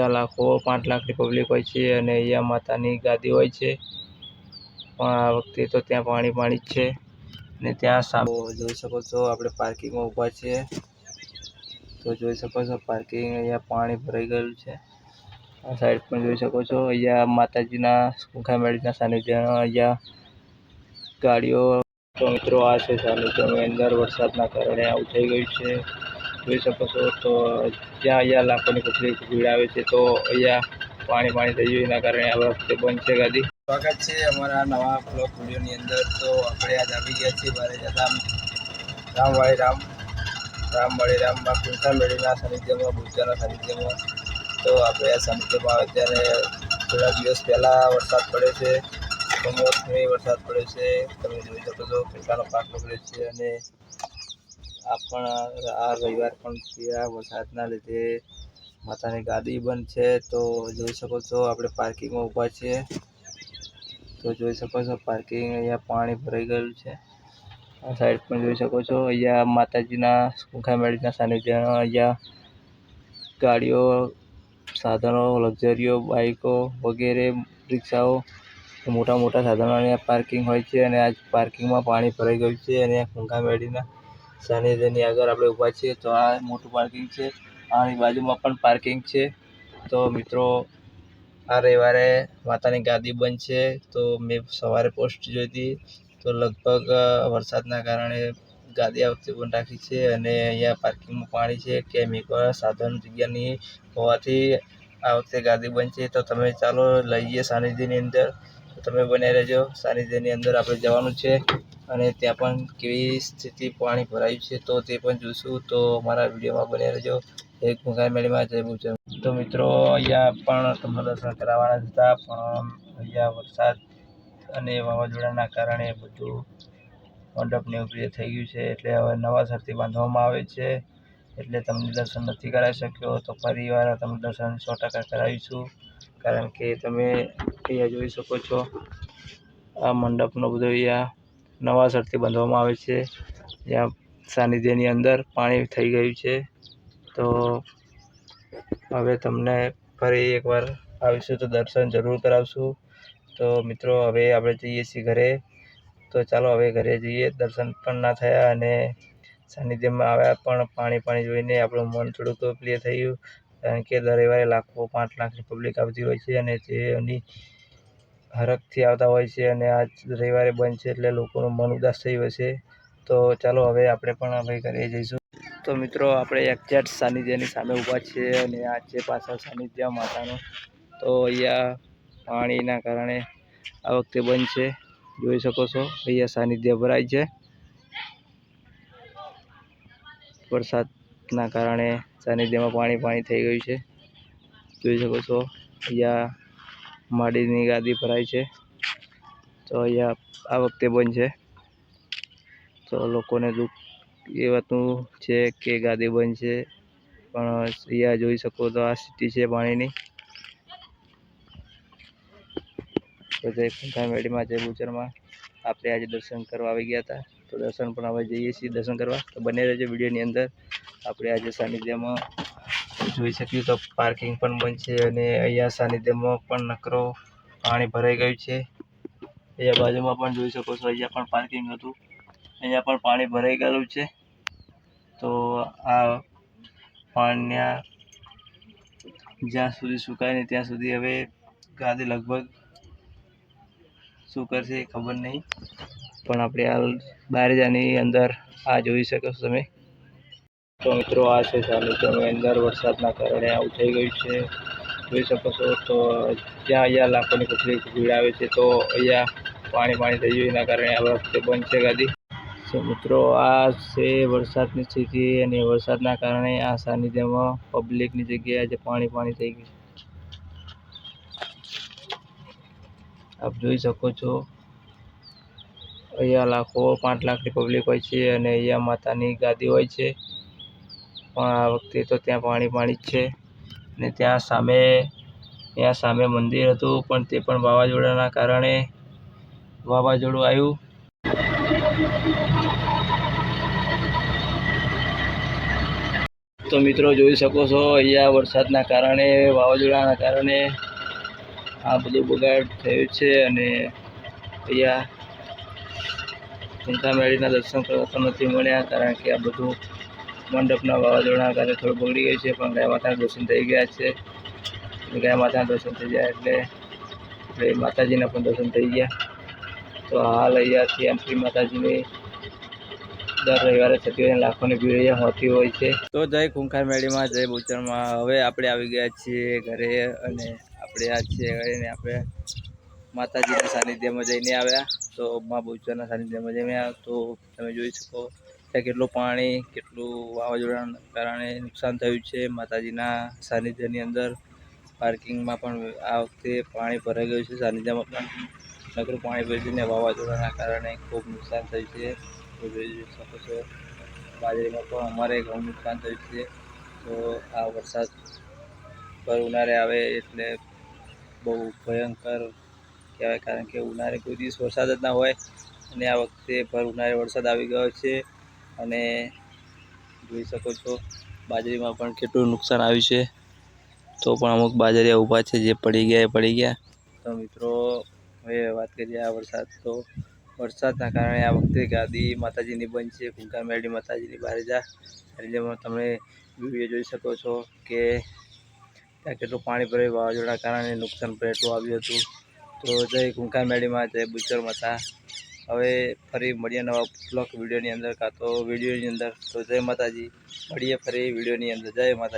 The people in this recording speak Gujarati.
અહીંયા લાખો, પાંચ લાખની પબ્લિક હોય છે અને અહીંયા માતાની ગાદી હોય છે. પણ આ વખતે તો ત્યાં પાણી પાણી જ છે. અને ત્યાં સામે જોઈ શકો છો આપણે પાર્કિંગમાં ઊભા છીએ. તો જોઈ શકો છો પાર્કિંગ અહીંયા પાણી ભરાઈ ગયેલું છે. આ સાઈડ પણ જોઈ શકો છો. અહીંયા માતાજીના સુખામેળીના સાનિધ્યમાં અહીંયા ગાડીઓ તો મિત્રો આ છે સાનિધ્યની અંદર વરસાદના કારણે આવું થઈ ગયું છે. જોઈ શકો છો તો ત્યાં અહીંયા લાખોની પબ્લિક ભીડ આવે છે તો અહીંયા પાણી પાણી થઈ ગયું, એના કારણે આ વખતે બંધ છે ગાડી. સ્વાગત છે અમારા નવા બ્લોક વિડીયોની અંદર. તો આપણે આજ આવી ગયા છીએ બારે રામ રામવાળી રામ. રામવાળી રામમાં કુંઠા મેળીના સાનિધ્યમાં ભૂજાના સાનિધ્યમાં. તો આપણે આ સાનિધ્યમાં અત્યારે થોડા દિવસ પહેલાં વરસાદ પડે છે. કમોસમી વરસાદ પડે છે. તમે જોઈ શકો છો કેટલાનો પાક બગડે છે અને પણ આ રવિવાર પણ આ વરસાદના લીધે માતાની ગાદી બંધ છે, તો જોઈ શકો છો આપણે પાર્કિંગમાં ઊભા છીએ. તો જોઈ શકો છો પાર્કિંગ અહીંયા પાણી ભરાઈ ગયેલું છે. આ સાઈડ પણ જોઈ શકો છો, અહીંયા માતાજીના સુખામેળીના સાનિધ્યમાં અહીંયા ગાડીઓ, સાધનો, લક્ઝરીઓ, બાઈકો વગેરે, રિક્ષાઓ, મોટા મોટા સાધનો અહીંયા પાર્કિંગ હોય છે અને આ પાર્કિંગમાં પાણી ભરાઈ ગયું છે અને ખૂંખા મેળીના સાનિધ્યની આગળ આપણે ઊભા છીએ, તો આ મોટું પાર્કિંગ છે. આની બાજુમાં પણ પાર્કિંગ છે. તો મિત્રો, આ રવિવારે માતાની ગાદી બંધ છે તો મેં સવારે પોસ્ટ જોઈ હતી. તો લગભગ વરસાદના કારણે ગાદી આ વખતે બંધ રાખી છે અને અહીંયા પાર્કિંગમાં પાણી છે. કેમિકલ સાધન જગ્યાની હોવાથી આ વખતે ગાદી બંધ છે તો તમે ચાલો, લઈએ સાનિધ્યની અંદર. તમે બન્યા રહેજો. સાનિધ્યની અંદર આપણે જવાનું છે. અને ત્યાં પણ કેવી સ્થિતિ પાણી ભરાયું છે તો તે પણ જોઈશું. તો અમારા વિડીયોમાં બન્યા રહેજો. એક મુંગાઈ મેળીમાં જય મુજબ તો મિત્રો, અહીંયા પણ તમને દર્શન કરાવવાના હતા, પણ અહીંયા વરસાદ અને વાવાઝોડાના કારણે બધું મંડપને ઉપરી થઈ ગયું છે. એટલે હવે નવા સરથી બાંધવામાં આવે છે. એટલે તમને દર્શન નથી કરાવી શક્યો તો ફરીવાર તમને દર્શન સો ટકા કરાવીશું. કારણ કે તમે અહીંયા જોઈ શકો છો આ મંડપનો બધો અહીંયા નવા સરથી બાંધવામાં આવે છે. જ્યાં સાનિધ્યની અંદર પાણી થઈ ગયું છે. તો હવે તમને ફરી એકવાર આવીશું તો દર્શન જરૂર કરાવશું. તો મિત્રો, હવે આપણે જઈએ છીએ ઘરે. તો ચાલો હવે ઘરે જઈએ. દર્શન પણ ના થયા અને સાનિધ્યમાં આવ્યા પણ પાણી પાણી જોઈને આપણું મન થોડુંક પ્રિય થયું કારણ કે દર રવિવારે લાખો, પાંચ લાખની પબ્લિક આવતી હોય છે અને તેની હરખથી આવતા હોય છે અને આજ રવિવારે બંધ છે એટલે લોકોનું મન ઉદાસ થયું હશે તો ચાલો હવે આપણે પણ હવે ઘરે જઈશું. તો મિત્રો, આપણે એક્ઝેક્ટ સાનિધ્યની સામે ઊભા છીએ અને આ છે પાછળ સાનિધ્ય માતાનું. તો અહીંયા પાણીના કારણે આ વખતે બંધ છે. જોઈ શકો છો, અહીંયા સાનિધ્ય ભરાય છે. વરસાદના કારણે સાનિધ્યમાં પાણી પાણી થઈ ગયું છે. જોઈ શકો છો, અહીંયા માડીની ગાદી ભરાય છે. તો અહીંયા આ વખતે બંધ છે. તો લોકોને દુઃખ એ વાતનું છે કે ગાદી બંધ છે. પણ અહીંયા જોઈ શકો તો આ સ્થિતિ છે પાણીની. તો મેળીમાં જય બુચરમાં. આપણે આજે દર્શન કરવા આવી ગયા હતા. તો દર્શન પણ હવે જઈએ છીએ દર્શન કરવા. તો બને રહેજો વિડીયોની અંદર. આપણે આજે સાનિધ્યમાં જોઈ શકીએ તો પાર્કિંગ પણ બંધ છે અને અહીંયા સાનિધ્યમાં પણ નકરો પાણી ભરાઈ ગયું છે. અહીંયા બાજુમાં પણ જોઈ શકો છો, અહીંયા પણ પાર્કિંગ હતું. અહીંયા પણ પાણી ભરાઈ ગયેલું છે. તો આ પાણીના જ્યાં સુધી સુકાય નહીં, ત્યાં સુધી હવે ગાદી લગભગ શું કરશે ખબર નહીં. પણ આપણે હાલ બહાર જાની અંદર આ જોઈ શકો છો તમે. તો મિત્રો, આ છે સાનિધ્યની અંદર વરસાદના કારણે આવું થઈ ગયું છે. જોઈ શકો છો, તો ત્યાં અહીંયા લાખોની પબ્લિક ભીડ આવે છે, તો અહીંયા પાણી પાણી થઈ ગયું. એના કારણે આ વખતે બંધ છે ગાદી તો મિત્રો, આ છે વરસાદની સ્થિતિ અને વરસાદના કારણે આ સાનિધ્યમાં પબ્લિકની જગ્યાએ જે પાણી પાણી થઈ ગયું આપ જોઈ શકો છો, અહીંયા લાખો પાંચ લાખની પબ્લિક હોય છે અને અહીંયા માતાની ગાદી હોય છે. પણ આ વખતે તો ત્યાં પાણી પાણી જ છે. ને ત્યાં સામે ત્યાં સામે મંદિર હતું, પણ તે પણ વાવાઝોડાના કારણે વાવાઝોડું આવ્યું. તો મિત્રો જોઈ શકો છો, અહીંયા વરસાદના કારણે, વાવાઝોડાના કારણે આ બધું બગાડ થયું છે અને અહીંયા કુંકામેળીના દર્શન કરવા નથી મળ્યા, કારણ કે આ બધું મંડપના વાવાઝોડાના કારણે થોડું બગડી ગયું છે, પણ ગાય માતાના દર્શન થઈ ગયા છે. ગાય માતાના દર્શન થઈ ગયા એટલે એટલે માતાજીના પણ દર્શન થઈ ગયા. તો હાલ અહીંયાથી શ્રી માતાજીની દર રવિવારે થતી હોય લાખોની ભીડ અહીંયા હોતી હોય છે. તો જય કુંખાર મેળીમાં, જય બુચરમાં હવે આપણે આવી ગયા છીએ ઘરે અને આપણે આ છીએ અને આપણે માતાજીના સાનિધ્યમાં જઈને આવ્યા. તો મા બુચરના સાનિધ્યમાં જઈને આવ્યા. તો તમે જોઈ શકો ત્યાં કેટલું પાણી, કેટલું વાવાઝોડાના કારણે નુકસાન થયું છે. માતાજીના સાનિધ્યની અંદર પાર્કિંગમાં પણ આ વખતે પાણી ભરાઈ ગયું છે. સાનિધ્યમાં પણ નકરું પાણી ભર્યું છે ને વાવાઝોડાના કારણે ખૂબ નુકસાન થયું છે. જોઈ શકો છો. બાજરીમાં પણ અમારે ઘણું નુકસાન થયું છે. તો આ વરસાદ પર ઉનાળે આવે એટલે બહુ ભયંકર કહેવાય. કારણ કે ઉનાળે કોઈ દિવસ વરસાદ જ ના હોય અને આ વખતે ભર ઉનાળે વરસાદ આવી ગયો છે. અને જોઈ શકો છો, બાજરીમાં પણ કેટલું નુકસાન આવ્યું છે. તો પણ અમુક બાજરીયા ઊભા છે, જે પડી ગયા એ પડી ગયા. તો મિત્રો, હવે વાત કરીએ આ વરસાદ. તો વરસાદના કારણે આ વખતે ગાદી માતાજીની બંધ છે કુંકાર મેળી માતાજીની બહાર જા. જેમાં તમે વીડિયો જોઈ શકો છો કે ત્યાં કેટલું પાણી ભરાયું, વાવાઝોડાના કારણે નુકસાન પણ એટલું આવ્યું હતું. તો જય કુંકાર મેળીમાં જય બુચર માતા. હવે ફરી મળીએ નવા બ્લોક વિડીયોની અંદર કાં તો વિડીયોની અંદર. તો જય માતાજી. મળીએ ફરી વિડીયોની અંદર. જય માતાજી.